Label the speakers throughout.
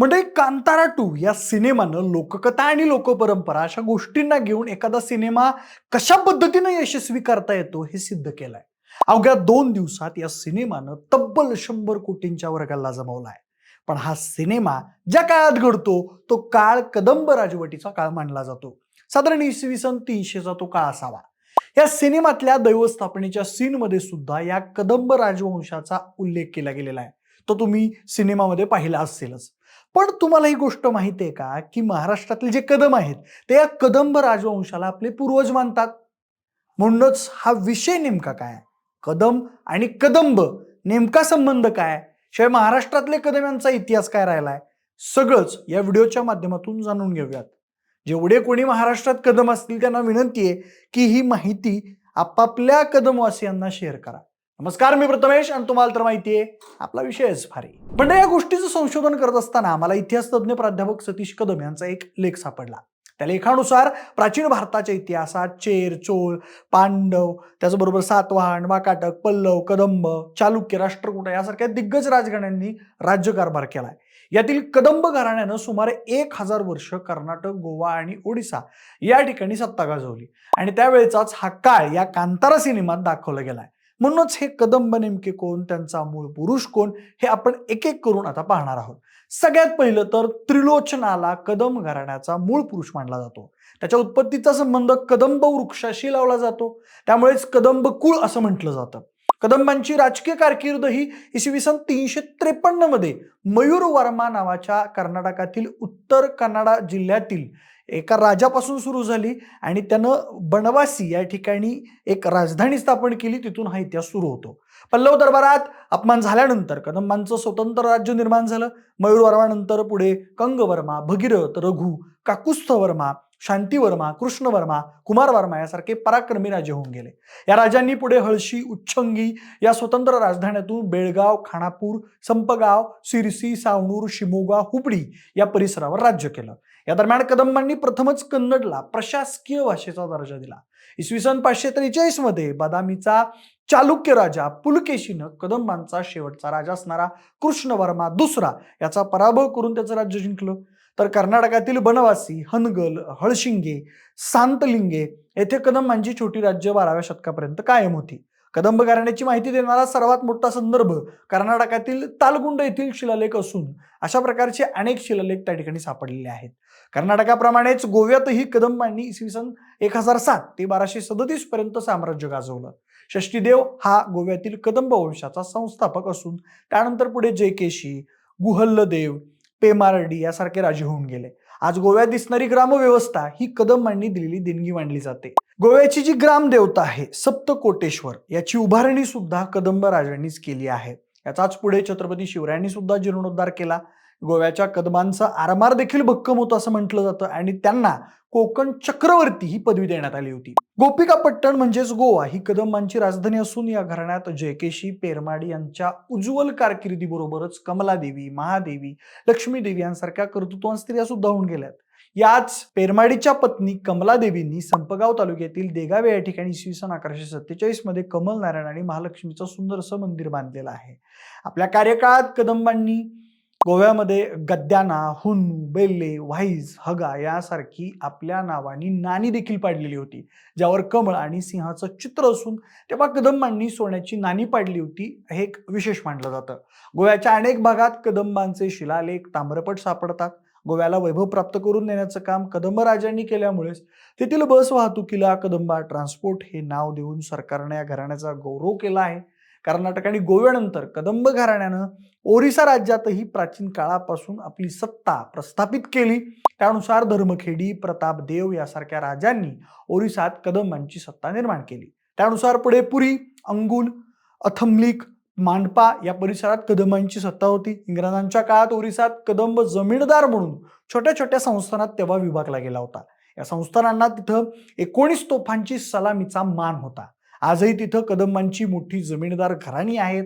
Speaker 1: म्हणजे कांतारा टू या सिनेमानं लोककथा आणि लोकपरंपरा अशा गोष्टींना घेऊन एखादा सिनेमा कशा पद्धतीनं यशस्वी करता येतो हे सिद्ध केलंय. अवघ्या दोन दिवसात या सिनेमानं तब्बल शंभर कोटींच्या वर्गाला जमवलाय. पण हा सिनेमा ज्या काळात घडतो तो काळ कदंब राजवटीचा काळ मानला जातो. साधारण इसवी सन तीनशेचा तो काळ असावा. या सिनेमातल्या दैवस्थापनेच्या सीनमध्ये सुद्धा या कदंब राजवंशाचा उल्लेख केला गेलेला आहे. तो तुम्ही सिनेमामध्ये पाहिला असेलच. पण तुम्हाला ही गोष्ट माहिती आहे का? की महाराष्ट्रातले जे कदम आहेत ते या कदंब राजवंशाला आपले पूर्वज मानतात. म्हणूनच हा विषय नेमका काय? कदम आणि कदंब नेमका संबंध काय? शिवाय महाराष्ट्रातले कदम यांचा इतिहास काय राहिलाय? सगळंच या व्हिडिओच्या माध्यमातून जाणून घेऊयात. जेवढे कोणी महाराष्ट्रात कदम असतील त्यांना विनंती आहे की ही माहिती आपापल्या कदमवासियांना शेअर करा. नमस्कार मी प्रथमेश आणि तुम्हाला तर माहिती आहे आपला विषयच भारी. पण या गोष्टीचं संशोधन करत असताना आम्हाला इतिहास तज्ज्ञ प्राध्यापक सतीश कदम यांचा एक लेख सापडला. त्या लेखानुसार प्राचीन भारताच्या इतिहासात चेर चोळ पांडव त्याचबरोबर सातवाहन वाकाटक पल्लव कदंब चालुक्य राष्ट्रकूट यासारख्या दिग्गज राजघराण्यांनी राज्यकारभार केलाय. यातील कदंब घराण्यानं सुमारे एक हजार वर्ष कर्नाटक गोवा आणि ओडिसा या ठिकाणी सत्ता गाजवली. आणि त्यावेळेचाच हा काळ या कांतारा सिनेमात दाखवला गेलाय. म्हणूनच हे कदंब नेमके कोण? त्यांचा मूळ पुरुष कोण? हे आपण एक एक करून आता पाहणार आहोत. सगळ्यात पहिलं तर त्रिलोचनाला कदम घराण्याचा मूळ पुरुष मानला जातो. त्याच्या उत्पत्तीचा संबंध कदंब वृक्षाशी लावला जातो. त्यामुळेच कदंब कुळ असं म्हटलं जातं. कदंबांची राजकीय कारकीर्द ही इसवी सन तीनशे त्रेपन्नमध्ये मयूर वर्मा नावाच्या कर्नाटकातील उत्तर कन्नडा जिल्ह्यातील एका राजापासून सुरू झाली आणि त्यानं बनवासी या ठिकाणी एक राजधानी स्थापन केली. तिथून हा इतिहास सुरू होतो. पल्लव दरबारात अपमान झाल्यानंतर कदंबांचं स्वतंत्र राज्य निर्माण झालं. मयूर वर्मानंतर पुढे कंगवर्मा भगीरथ रघु शांती वर्मा कृष्ण वर्मा कुमार वर्मा यासारखे पराक्रमी राजे होऊन गेले. या राजांनी पुढे हळशी उच्छंगी या स्वतंत्र राजधान्यातून बेळगाव खानापूर संपगाव सिरसी सावणूर शिमोगा हुबळी या परिसरावर राज्य केलं. या दरम्यान कदंबांनी प्रथमच कन्नडला प्रशासकीय भाषेचा दर्जा दिला. इसवी सन पाचशे त्रेचाळीसमध्ये बदामीचा चालुक्य राजा पुलकेशीनं कदंबांचा शेवटचा राजा असणारा कृष्णवर्मा दुसरा याचा पराभव करून त्याचं राज्य जिंकलं. तर कर्नाटकातील बनवासी हनगल हळशिंगे सांतलिंगे येथे कदंबांची छोटी राज्य बाराव्या शतकापर्यंत कायम होती. कदंब घराण्याची माहिती देणारा सर्वात मोठा संदर्भ कर्नाटकातील तालगुंड येथील शिलालेख असून अशा प्रकारचे अनेक शिलालेख त्या ठिकाणी सापडलेले आहेत. कर्नाटकाप्रमाणेच गोव्यातही कदंबांनी इसवी सन एक हजार सात ते बाराशे सदतीस पर्यंत साम्राज्य गाजवलं. षष्टीदेव हा गोव्यातील कदंब वंशाचा संस्थापक असून त्यानंतर पुढे जयकेशी गुहल्लदेव पेमारडी यासारखे राजे होऊन गेले. आज गोव्यात दिसणारी ग्रामव्यवस्था ही कदंबांनी दिलेली देणगी मानली जाते. गोव्याची जी ग्रामदेवता आहे सप्तकोटेश्वर याची उभारणी सुद्धा कदंब राजांनीच केली आहे. याचाच पुढे छत्रपती शिवरायांनी सुद्धा जीर्णोद्धार केला. गोव्याच्या कदमांचा आरमार देखील भक्कम होतं असं म्हटलं जातं. आणि त्यांना कोकण चक्रवर्ती ही पदवी देण्यात आली होती. गोपिकापट्टण म्हणजेच गोवा ही कदंबांची राजधानी असून या घराण्यात जयकेशी पेरमाडी यांच्या उज्ज्वल कारकिर्दीबरोबरच कमलादेवी महादेवी लक्ष्मीदेवी यांसारख्या कर्तृत्वान स्त्रिया सुद्धा होऊन गेल्यात. याच पेरमाडीच्या पत्नी कमलादेवींनी संपगाव तालुक्यातील देगावे या ठिकाणी इसवी सन अकराशे सत्तेचाळीसमध्ये कमल नारायण आणि महालक्ष्मीचं सुंदरसं मंदिर बांधलेलं आहे. आपल्या कार्यकाळात कदंबांनी गोव्यामध्ये गद्याना हुन्नू बेल्ले व्हाईज हगा यासारखी आपल्या नावानी नाणी देखील पाडलेली होती. ज्यावर कमळ आणि सिंहाचं चित्र असून तेव्हा कदंबांनी सोन्याची नाणी पाडली होती हे एक विशेष मानलं जातं. गोव्याच्या अनेक भागात कदंबांचे शिलालेख ताम्रपट सापडतात. गोव्याला वैभव प्राप्त करून देण्याचं काम कदंब राजांनी केल्यामुळेच तेथील बस वाहतुकीला कदंबा ट्रान्सपोर्ट हे नाव देऊन सरकारने या घराण्याचा गौरव केला आहे. कर्नाटक आणि गोव्यानंतर कदंब घराण्यानं ओरिसा राज्यातही प्राचीन काळापासून आपली सत्ता प्रस्थापित केली. त्यानुसार धर्मखेडी प्रतापदेव यासारख्या राजांनी ओरिसात कदंबांची सत्ता निर्माण केली. त्यानुसार पुढे पुरी अंगुल अथमलिक मांडपा या परिसरात कदंबांची सत्ता होती. इंग्रजांच्या काळात ओरिसात कदंब जमीनदार म्हणून छोट्या छोट्या संस्थानात तेव्हा विभागला गेला होता. या संस्थानांना तिथं एकोणीस तोफांची सलामीचा मान होता. आजही तिथं कदंबांची मोठी जमीनदार घराणी आहेत.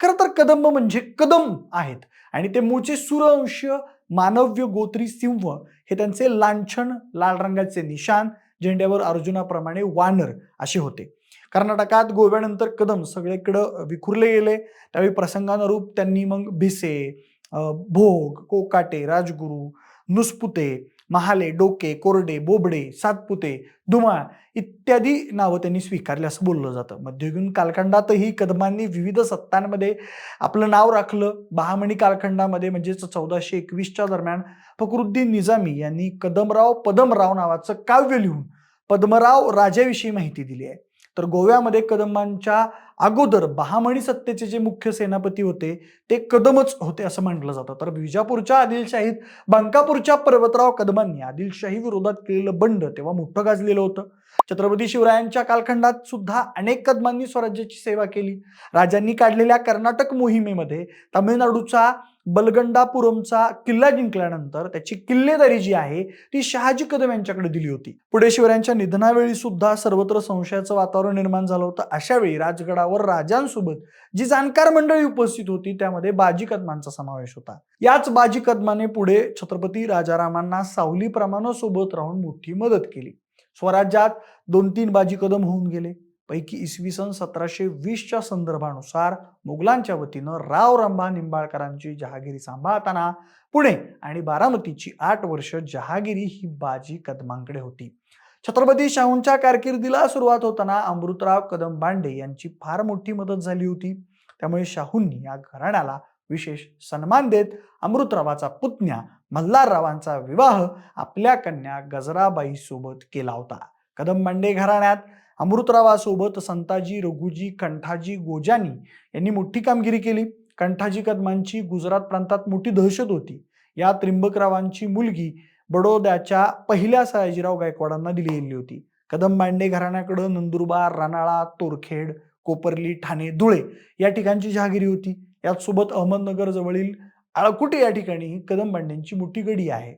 Speaker 1: खरं तर कदंब म्हणजे कदम आहेत. आणि ते मूळचे सुरवंश मानव्य गोत्री सिंह हे त्यांचे लांछन लाल रंगाचे निशान झेंड्यावर अर्जुनाप्रमाणे वानर असे होते. कर्नाटकात गोव्यानंतर कदम सगळीकडं विखुरले गेले. त्यावेळी प्रसंगानुरूप त्यांनी मग भिसे भोग कोकाटे राजगुरू नुसपुते महाले डोके कोरडे बोबडे सातपुते धुमाळ इत्यादी नावं त्यांनी स्वीकारली असं बोललं जातं. मध्ययुगीन कालखंडातही कदमांनी विविध सत्तांमध्ये आपलं नाव राखलं. बहामणी कालखंडामध्ये म्हणजेच चौदाशे एकवीसच्या दरम्यान फकरुद्दीन निजामी यांनी कदमराव पदमराव नावाचं काव्य लिहून पद्मराव राजाविषयी माहिती दिली आहे. तर गोव्यामध्ये कदंबांच्या अगोदर बहामणी सत्तेचे जे मुख्य सेनापती होते ते कदमच होते असं म्हटलं जातं. तर विजापूरच्या आदिलशाहीत बंकापूरच्या पर्वतराव कदमांनी आदिलशाही विरोधात केलेलं बंड तेव्हा मोठं गाजलेलं होतं. छत्रपती शिवरायांच्या कालखंडात सुद्धा अनेक कदमांनी स्वराज्याची सेवा केली. राजांनी काढलेल्या कर्नाटक मोहिमेमध्ये तामिळनाडूचा बलगंडापुरमचा किल्ला जिंकल्यानंतर त्याची किल्लेदारी जी आहे ती शहाजी कदम यांच्याकडे दिली होती. पुढे शिवरायांच्या निधनावेळी सुद्धा सर्वत्र संशयाचं वातावरण निर्माण झालं होतं. अशा वेळी राजगडावर राजांसोबत जी जाणकार मंडळी उपस्थित होती त्यामध्ये बाजी कदमांचा समावेश होता. याच बाजी कदमाने पुढे छत्रपती राजारामांना सावली प्रमाण सोबत राहून मोठी मदत केली. स्वराज्यात दोन तीन बाजी कदम होऊन गेले. पैकी इसवी सन सतराशे वीसच्या संदर्भानुसार मुघलांच्या वतीनं राव रंभा निंबाळकरांची जहागिरी सांभाळताना पुणे आणि बारामतीची आठ वर्ष जहागिरी ही बाजी कदमांकडे होती. छत्रपती शाहूंच्या कारकिर्दीला सुरुवात होताना अमृतराव कदम बांडे यांची फार मोठी मदत झाली होती. त्यामुळे शाहूंनी या घराण्याला विशेष सन्मान देत अमृतरावाचा पुतण्या मल्हाररावांचा विवाह आपल्या कन्या गजराबाई सोबत केला होता. कदंबांडे घराण्यात अमृतरावासोबत संताजी रघुजी कंठाजी गोजानी यांनी मोठी कामगिरी केली. कंठाजी कदमांची गुजरात प्रांतात मोठी दहशत होती. या त्रिंबकरावांची मुलगी बडोद्याच्या पहिल्या सयाजीराव गायकवाडांना दिली गेली होती. कदंबांडे घराण्याकडं नंदुरबार रानाळा तोरखेड कोपरली ठाणे धुळे या ठिकाणची जहागिरी होती. याचसोबत अहमदनगर जवळील आळकुटी या ठिकाणी कदम बांडेंची मोठी गडी आहे.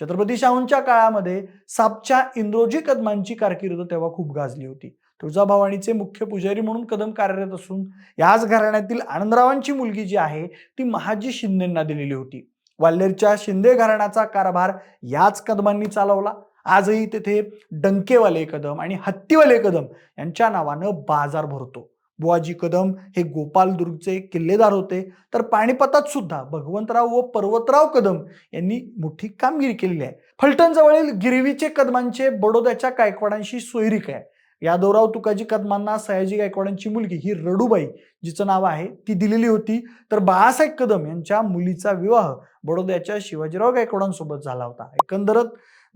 Speaker 1: छत्रपती शाहूंच्या काळामध्ये सापच्या इंद्रोजी कदमांची कारकीर्द तेव्हा खूप गाजली होती. तुळजाभवानीचे मुख्य पुजारी म्हणून कदम कार्यरत असून याच घराण्यातील आनंदरावांची मुलगी जी आहे ती महाजी शिंदेंना दिलेली होती. वाल्हेरच्या शिंदे घराण्याचा कारभार याच कदमांनी चालवला. आजही तेथे डंकेवाले कदम आणि हत्तीवाले कदम यांच्या नावानं बाजार भरतो. बुवाजी कदम हे गोपालदुर्गचे किल्लेदार होते. तर पाणीपतात सुद्धा भगवंतराव व पर्वतराव कदम यांनी मोठी कामगिरी केलेली आहे. फलटणजवळील गिरवीचे कदमांचे बडोद्याच्या गायकवाडांशी सोयरीक आहे. यादवराव तुकाजी कदमांना सयाजी गायकवाडांची मुलगी ही रडूबाई जिचं नाव आहे ती दिलेली होती. तर बाळासाहेब कदम यांच्या मुलीचा विवाह बडोद्याच्या शिवाजीराव गायकवाडांसोबत झाला होता. एकंदरत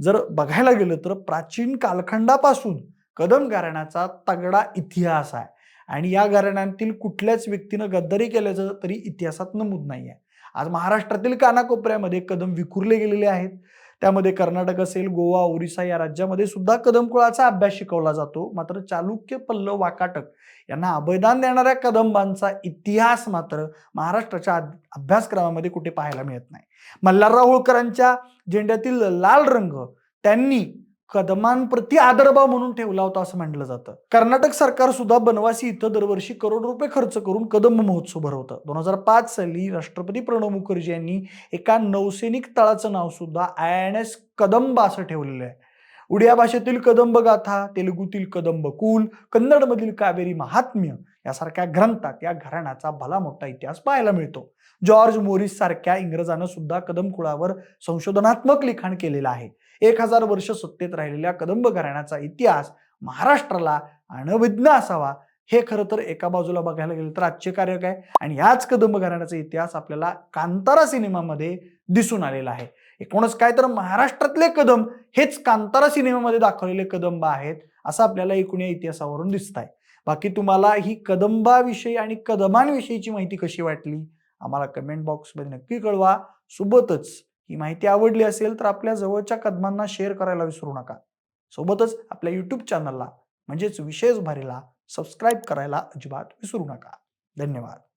Speaker 1: जर बघायला गेलं तर प्राचीन कालखंडापासून कदम घराण्याचा तगडा इतिहास आहे. आणि या घराण्यातील कुठल्याच व्यक्तीनं गद्दारी केल्याचं तरी इतिहासात नमूद नाही आहे आज महाराष्ट्रातील कानाकोपऱ्यामध्ये कदम विखुरले गेलेले आहेत. त्यामध्ये कर्नाटक असेल गोवा ओरिसा या राज्यामध्ये सुद्धा कदमकुळाचा अभ्यास शिकवला जातो. मात्र चालुक्य पल्लव वाकाटक यांना अभयदान देणाऱ्या कदंबांचा इतिहास मात्र महाराष्ट्राच्या अभ्यासक्रमामध्ये कुठे पाहायला मिळत नाही. मल्हारराव होळकरांच्या झेंड्यातील लाल रंग त्यांनी कदमांप्रती आदरभाव म्हणून ठेवला होता असं म्हटलं जातं. कर्नाटक सरकार सुद्धा बनवासी इथं दरवर्षी करोड रुपये खर्च करून कदंब महोत्सव भरवतं. दोन हजार पाच साली राष्ट्रपती प्रणव मुखर्जी यांनी एका नौसैनिक तळाचं नाव सुद्धा आय एन एस कदंब असं ठेवलेलं आहे. उडिया भाषेतील कदंब गाथा तेलुगूतील कदंब कुल कन्नडमधील कावेरी महात्म्य यासारख्या ग्रंथात या घराण्याचा भला मोठा इतिहास पाहायला मिळतो. जॉर्ज मोरिस सारख्या इंग्रजानं सुद्धा कदम कुळावर संशोधनात्मक लिखाण केलेलं आहे. एक हजार वर्ष सत्तेत राहिलेल्या कदंब घराण्याचा इतिहास महाराष्ट्राला अनभिज्ञ असावा हे खरं तर एका बाजूला बघायला गेलं तर आश्चर्यकारक आहे. आणि याच कदंब घराण्याचा इतिहास आपल्याला कांतारा सिनेमामध्ये दिसून आलेला आहे. एकूणच काय तर महाराष्ट्रातले कदम हेच कांतारा सिनेमामध्ये दाखवलेले कदंब आहेत असं आपल्याला एकूण या इतिहासावरून दिसत आहे बाकी तुम्हाला ही कदंबाविषयी आणि कदमांविषयीची माहिती कशी वाटली? आम्हाला कमेंट बॉक्समध्ये नक्की कळवा. सोबतच ही माहिती आवडली असेल तर आपल्या जवळच्या कदमांना शेअर करायला विसरू नका. सोबतच आपल्या यूट्यूब चॅनलला म्हणजेच विशेष भारीला सबस्क्राईब करायला अजिबात विसरू नका. धन्यवाद.